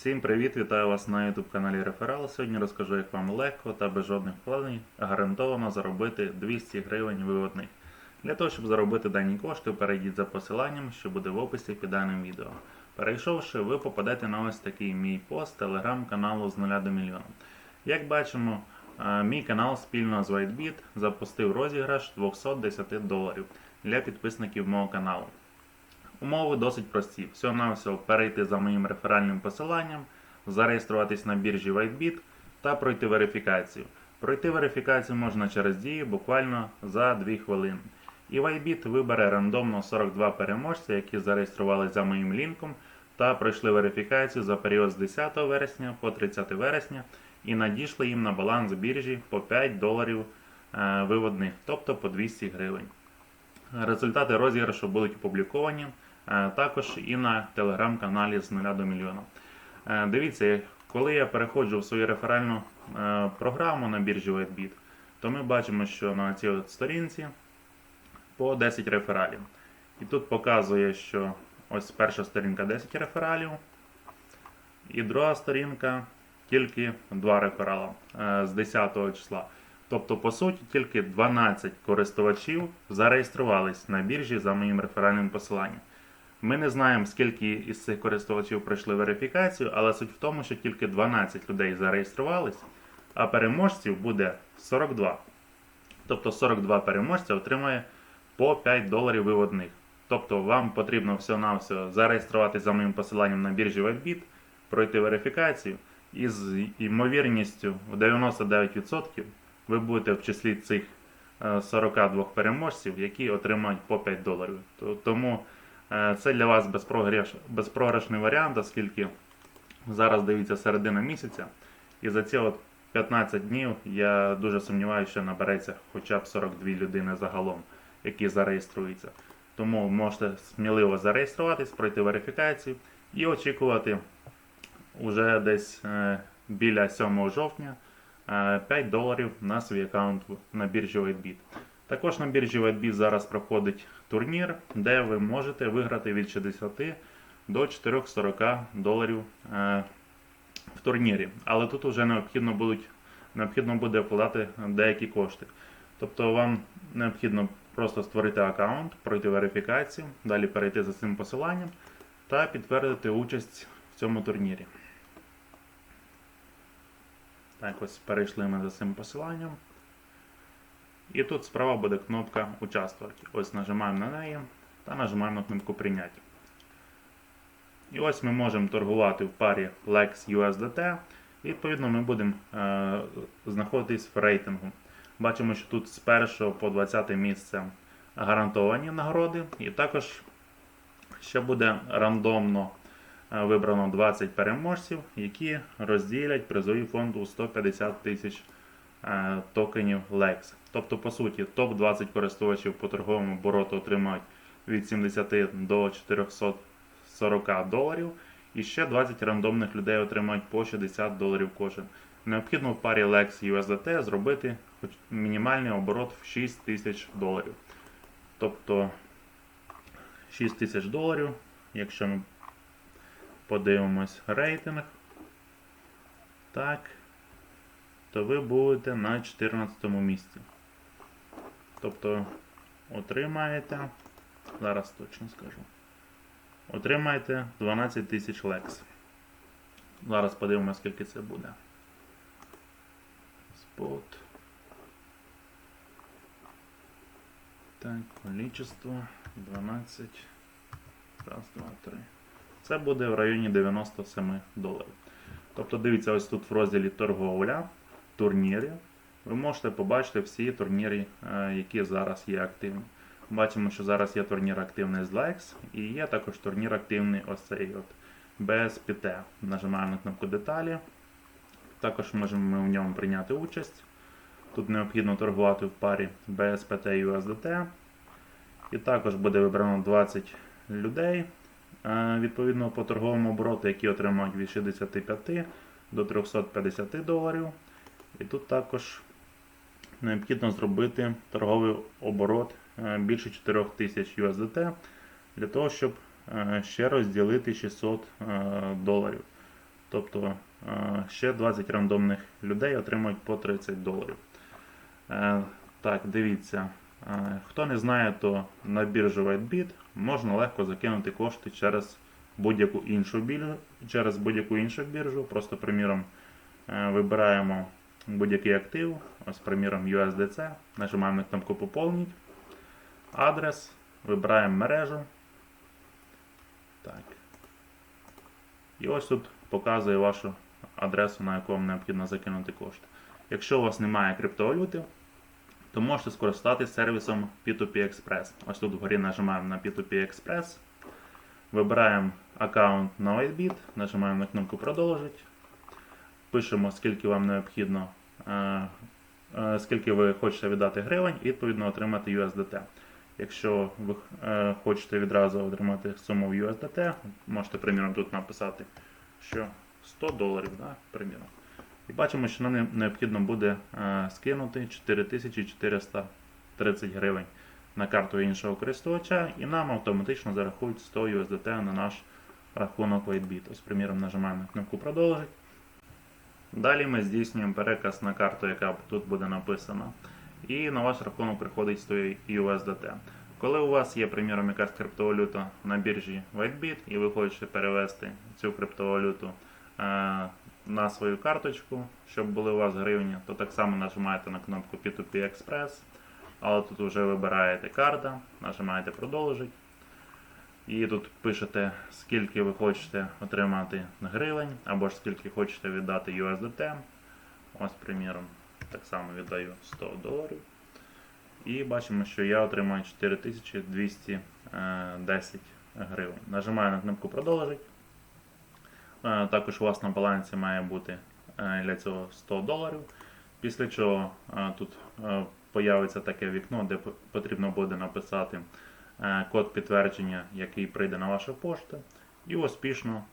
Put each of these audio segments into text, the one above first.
Всім привіт! Вітаю вас на YouTube каналі Реферал. Сьогодні розкажу, як вам легко та без жодних вкладень гарантовано заробити 200 гривень виводних. Для того, щоб заробити дані кошти, перейдіть за посиланням, що буде в описі під даним відео. Перейшовши, ви попадете на ось такий мій пост телеграм-каналу з 0 до мільйона. Як бачимо, е, мій канал спільно з WhiteBit запустив розіграш 210 доларів для підписників мого каналу. Умови досить прості. Всього на всього перейти за моїм реферальним посиланням, зареєструватись на біржі WhiteBit та пройти верифікацію. Пройти верифікацію можна через дії буквально за 2 хвилини. І WhiteBit вибере рандомно 42 переможця, які зареєструвалися за моїм лінком та пройшли верифікацію за період з 10 вересня по 30 вересня і надійшли їм на баланс біржі по 5 доларів е, виводних, тобто по 200 гривень. Результати розіграшу будуть опубліковані також і на телеграм-каналі з 0 до мільйона. Е, Дивіться, коли я переходжу в свою реферальну е, програму на біржі WhiteBit, то ми бачимо, що на цій сторінці по 10 рефералів. І тут показує, що ось перша сторінка 10 рефералів, і друга сторінка тільки 2 реферала е, з 10 числа. Тобто, по суті, тільки 12 користувачів зареєструвались на біржі за моїм реферальним посиланням. Ми не знаємо, скільки із цих користувачів пройшли верифікацію, але суть в тому, що тільки 12 людей зареєструвались, а переможців буде 42. Тобто 42 переможця отримає по 5 доларів виводних. Тобто вам потрібно всього-навсього зареєструватися за моїм посиланням на біржі WhiteBit, пройти верифікацію, і з ймовірністю в 99% ви будете в числі цих е, 42 переможців, які отримають по 5 доларів. Тому е, це для вас безпрограш- безпрограшний варіант, оскільки зараз дивіться середина місяця, і за ці от 15 днів я дуже сумніваюся, що набереться хоча б 42 людини загалом, які зареєструються. Тому можете сміливо зареєструватись, пройти верифікацію і очікувати уже десь е, біля 7 жовтня е, 5 доларів на свій аккаунт на біржі WhiteBit. Також на біржі WhiteBit зараз проходить турнір, де ви можете виграти від 60 до 440 доларів е, в турнірі. Але тут вже необхідно, будуть, необхідно буде вкладати деякі кошти. Тобто вам необхідно просто створити аккаунт, пройти верифікацію, далі перейти за цим посиланням та підтвердити участь в цьому турнірі. Так, ось перейшли ми за цим посиланням. І тут справа буде кнопка Участвувати. Ось нажимаємо на неї та нажимаємо на кнопку Прийняти. І ось ми можемо торгувати в парі Lex USDT. Відповідно ми будемо е, знаходитись в рейтингу. Бачимо, що тут з 1 по 20 місце гарантовані нагороди. І також ще буде рандомно е, вибрано 20 переможців, які розділять призовий фонд у 150 тисяч токенів LEX. Тобто, по суті, топ-20 користувачів по торговому обороту отримають від 70 до 440 доларів. І ще 20 рандомних людей отримають по 60 доларів кожен. Необхідно в парі Lex USDT зробити мінімальний оборот в 6 тисяч доларів. Тобто 6 тисяч доларів, якщо ми подивимось рейтинг, так, то ви будете на 14 місці. Тобто отримаєте, зараз точно скажу. Отримаєте 12 тисяч лекс. Зараз подивимося, скільки це буде. Спот. Так, количество 12. Раз, два, три. Це буде в районі 97 доларів. Тобто, дивіться, ось тут в розділі торговля, турніри. Ви можете побачити всі турніри, е, які зараз є активні. Бачимо, що зараз є турнір активний з Likes і є також турнір активний ось цей от BSPT. Нажимаємо на кнопку деталі. Також можемо ми в ньому прийняти участь. Тут необхідно торгувати в парі BSPT і USDT. І також буде вибрано 20 людей е, відповідно по торговому обороту, які отримають від 65 до 350 доларів. І тут також необхідно зробити торговий оборот е, більше 4000 USDT для того, щоб е, ще розділити 600 е, доларів. Тобто ще 20 рандомних людей отримують по 30 доларів. Так, дивіться. Хто не знає, то на біржу WhiteBit можна легко закинути кошти через будь-яку іншу біржу, через будь-яку іншу біржу. Просто, приміром, вибираємо будь-який актив, ось, приміром, USDC, нажимаємо на кнопку Поповніть, адрес, вибираємо мережу. Так. І ось тут показує вашу адресу, на яку вам необхідно закинути кошти. Якщо у вас немає криптовалюти, то можете скористатися сервісом P2P Express. Ось тут вгорі нажимаємо на P2P Express, вибираємо аккаунт на WhiteBit, нажимаємо на кнопку Продовжить, пишемо, скільки вам необхідно, е, е, скільки ви хочете віддати гривень, і відповідно отримати USDT. Якщо ви е, хочете відразу отримати суму в USDT, можете, приміром, тут написати, що 100 доларів, да, приміром. І бачимо, що нам необхідно буде скинути 4430 гривень на карту іншого користувача, і нам автоматично зарахують 100 USDT на наш рахунок WhiteBit. Ось, приміром, нажимаємо на кнопку Продовжить. Далі ми здійснюємо переказ на карту, яка тут буде написана. І на ваш рахунок приходить 100 USDT. Коли у вас є, приміром, якась криптовалюта на біржі WhiteBit, і ви хочете перевести цю криптовалюту е, на свою карточку, щоб були у вас гривні, то так само нажимаєте на кнопку P2P Express, але тут вже вибираєте карта, нажимаєте продовжить. І тут пишете, скільки ви хочете отримати гривень, або ж скільки хочете віддати USDT. Ось, приміром, так само віддаю 100 доларів. І бачимо, що я отримаю 4210 гривень. Нажимаю на кнопку продовжить. Е, Також у вас на балансі має бути е, для цього 100 доларів. Після чого е, тут е, появиться таке вікно, де потрібно буде написати е, код підтвердження, який прийде на вашу пошту, і успішно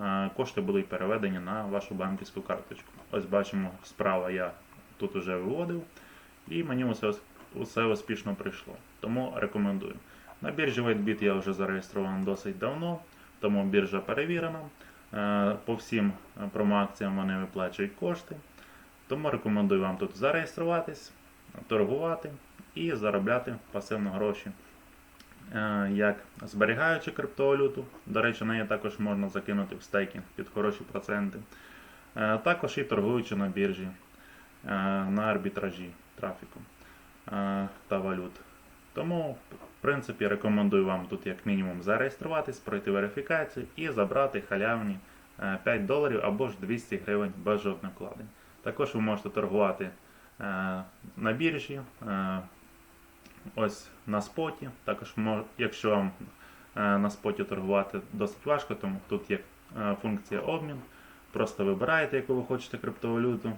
е, кошти будуть переведені на вашу банківську карточку. Ось бачимо, справа я тут вже виводив, і мені усе, усе успішно прийшло. Тому рекомендую. На біржі WhiteBit я вже зареєстрований досить давно, тому біржа перевірена. Е, По всім е, промоакціям вони виплачують кошти. Тому рекомендую вам тут зареєструватись, торгувати і заробляти пасивно гроші. Е, Як зберігаючи криптовалюту, до речі, неї також можна закинути в стейкінг під хороші проценти. Е, Також і торгуючи на біржі, е, на арбітражі трафіку та валют. Тому, в принципі, рекомендую вам тут як мінімум зареєструватись, пройти верифікацію і забрати халявні е, 5 доларів або ж 200 гривень без жодних вкладень. Також ви можете торгувати на біржі, ось на споті. Також, якщо вам е, на споті торгувати досить важко, тому тут є е, функція обмін. Просто вибираєте, яку ви хочете криптовалюту,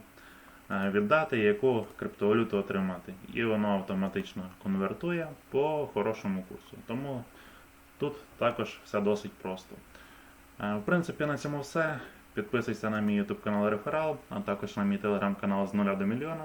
е, віддати, і яку криптовалюту отримати. І воно автоматично конвертує по хорошому курсу. Тому тут також все досить просто. В принципі, на цьому все. Підписуйся на мій YouTube канал Реферал, а також на мій телеграм-канал з нуля до мільйона.